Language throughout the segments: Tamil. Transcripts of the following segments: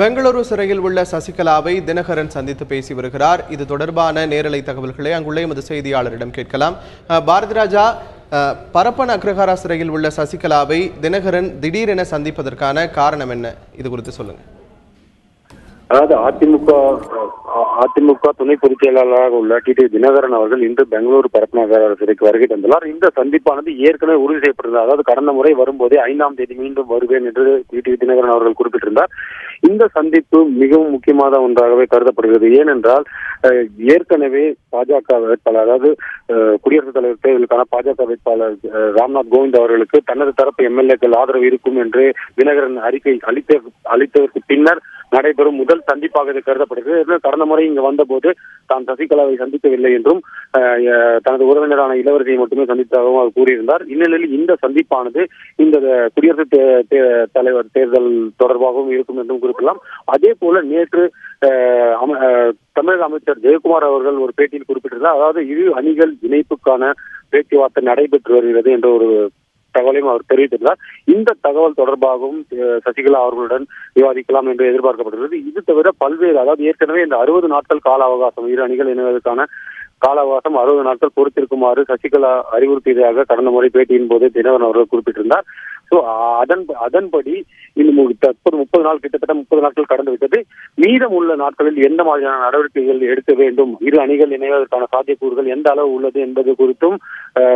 பெங்களூரு சிறையில் உள்ள சசிகலாவை தினகரன் சந்தித்து பேசி வருகிறார். இது தொடர்பான நேரலை தகவல்களை அங்குள்ள எமது செய்தியாளரிடம் கேட்கலாம். பாரதிராஜா பாரதி ராஜா பரப்பன் அக்ரஹாரா சிறையில் உள்ள சசிகலாவை தினகரன் திடீரென சந்திப்பதற்கான காரணம் என்ன? இது குறித்து சொல்லுங்கள் அதாவது அதிமுக அதிமுக துணை பொதுச் செயலாளராக உள்ள டி. டி. தினகரன் அவர்கள் இன்று பெங்களூரு பரப்பநகர் சிறைக்கு வருகை தந்துள்ளார். இந்த சந்திப்பானது ஏற்கனவே உறுதி செய்யப்பட்டிருந்தார் அதாவது கடந்த முறை வரும்போதே ஐந்தாம் தேதி மீண்டும் வருவேன் என்று டி. டி. தினகரன் அவர்கள் குறிப்பிட்டிருந்தார். இந்த சந்திப்பு மிகவும் முக்கியமான ஒன்றாகவே கருதப்படுகிறது. ஏனென்றால் ஏற்கனவே பாஜக வேட்பாளர் அதாவது குடியரசுத் தலைவர் தேர்தலுக்கான பாஜக வேட்பாளர் ராம்நாத் கோவிந்த் அவர்களுக்கு தனது தரப்பு எம்எல்ஏக்கள் ஆதரவு இருக்கும் என்று தினகரன் அறிக்கை அளித்த அளித்ததற்கு பின்னர் நடைபெறும் முதல் சந்திப்பாக இது கருதப்படுகிறது. கடந்த முறை இங்கு வந்தபோது தான் சசிகலாவை சந்திக்கவில்லை என்றும் அஹ், தனது உறவினரான இளவரசியை மட்டுமே சந்தித்ததாகவும் அவர் கூறியிருந்தார். இந்நிலையில் இந்த சந்திப்பானது இந்த குடியரசு தே- தே- தலைவர் தேர்தல் தொடர்பாகவும் இருக்கும் என்றும் குறிப்பிடலாம். அதே போல நேற்று அஹ், அம- அஹ், தமிழக அமைச்சர் ஜெயக்குமார் அவர்கள் ஒரு பேட்டியில் குறிப்பிட்டிருந்தார். அதாவது இரு அணிகள் இணைப்புக்கான பேச்சுவார்த்தை நடைபெற்று வருகிறது என்ற ஒரு தகவலையும் அவர் தெரிவித்திருந்தார். இந்த தகவல் தொடர்பாகவும் சசிகலா அவர்களுடன் விவாதிக்கலாம் என்று எதிர்பார்க்கப்படுகிறது. இது தவிர பல்வேறு அதாவது ஏற்கனவே இந்த அறுபது நாட்கள் கால அவகாசம் இரு அணிகள் இணைவதற்கான கால அவகாசம் அறுபது நாட்கள் பொறுத்திருக்குமாறு சசிகலா அறிவுறுத்தியதாக கடந்த முறை பேட்டியின் போது தினகரன் அவர்கள் குறிப்பிட்டிருந்தார். சோ அதன் அதன்படி இன்னும் தற்போது முப்பது நாள் கிட்டத்தட்ட முப்பது நாட்கள் கடந்து விட்டது. மீதம் உள்ள நாட்களில் எந்த மாதிரியான நடவடிக்கைகள் எடுக்க வேண்டும்? இரு அணிகள் இணைவதற்கான சாத்தியக்கூறுகள் எந்த அளவு உள்ளது என்பது குறித்தும்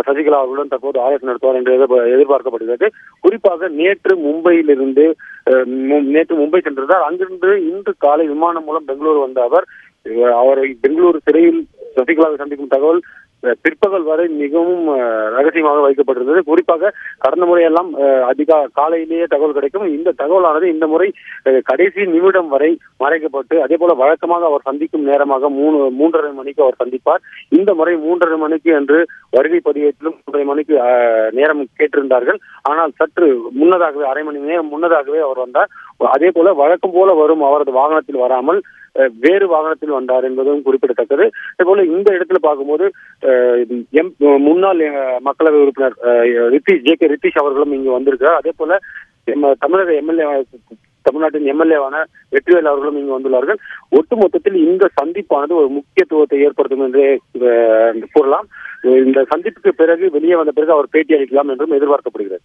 சசிகலா அவர்களுடன் தற்போது ஆலோசனை நடத்துவார் என்று எதிர்பார்க்கப்படுகிறது. குறிப்பாக நேற்று மும்பையிலிருந்து அஹ், நேற்று மும்பை சென்றிருந்தார். அங்கிருந்து இன்று காலை விமானம் மூலம் பெங்களூரு வந்த அவர் அவரை பெங்களூரு சிறையில் சசிகலாவை சந்திக்கும் தகவல் பிற்பகல் வரை மிகவும் ரகசியமாக வைக்கப்பட்டிருந்தது. குறிப்பாக கடந்த முறையெல்லாம் அதிக அதிகா காலையிலேயே தகவல் கிடைக்கும். இந்த தகவலானது இந்த முறை கடைசி நிமிடம் வரை மறைக்கப்பட்டு அதே போல வழக்கமாக அவர் சந்திக்கும் நேரமாக மூணு மூன்றரை மணிக்கு அவர் சந்திப்பார். இந்த முறை மூன்றரை மணிக்கு என்று வருகை பதிவேற்றிலும் மூன்றரை மணிக்கு அஹ், நேரம் கேட்டிருந்தார்கள். ஆனால் சற்று முன்னதாகவே அரை மணி நேரம் முன்னதாகவே அவர் வந்தார். அதே போல வழக்கம் போல வரும் அவரது வாகனத்தில் வராமல் வேறு வாகனத்தில் வந்தார் என்பதும் குறிப்பிடத்தக்கது. அதேபோல இந்த இடத்துல பார்க்கும்போது எம் முன்னாள் மக்களவை உறுப்பினர் ரித்திஷ் ஜே கே ரித்திஷ் அவர்களும் இங்கு வந்திருக்கிறார். அதே போல தமிழக எம்எல்ஏ தமிழ்நாட்டின் எம்எல்ஏவான வெற்றிவேல் அவர்களும் இங்கு வந்துள்ளார்கள். ஒட்டுமொத்தத்தில் இந்த சந்திப்பானது ஒரு முக்கியத்துவத்தை ஏற்படுத்தும் என்று கூறலாம். இந்த சந்திப்புக்கு பிறகு வெளியே வந்த பிறகு அவர் பேட்டி அளிக்கலாம் என்றும் எதிர்பார்க்கப்படுகிறது.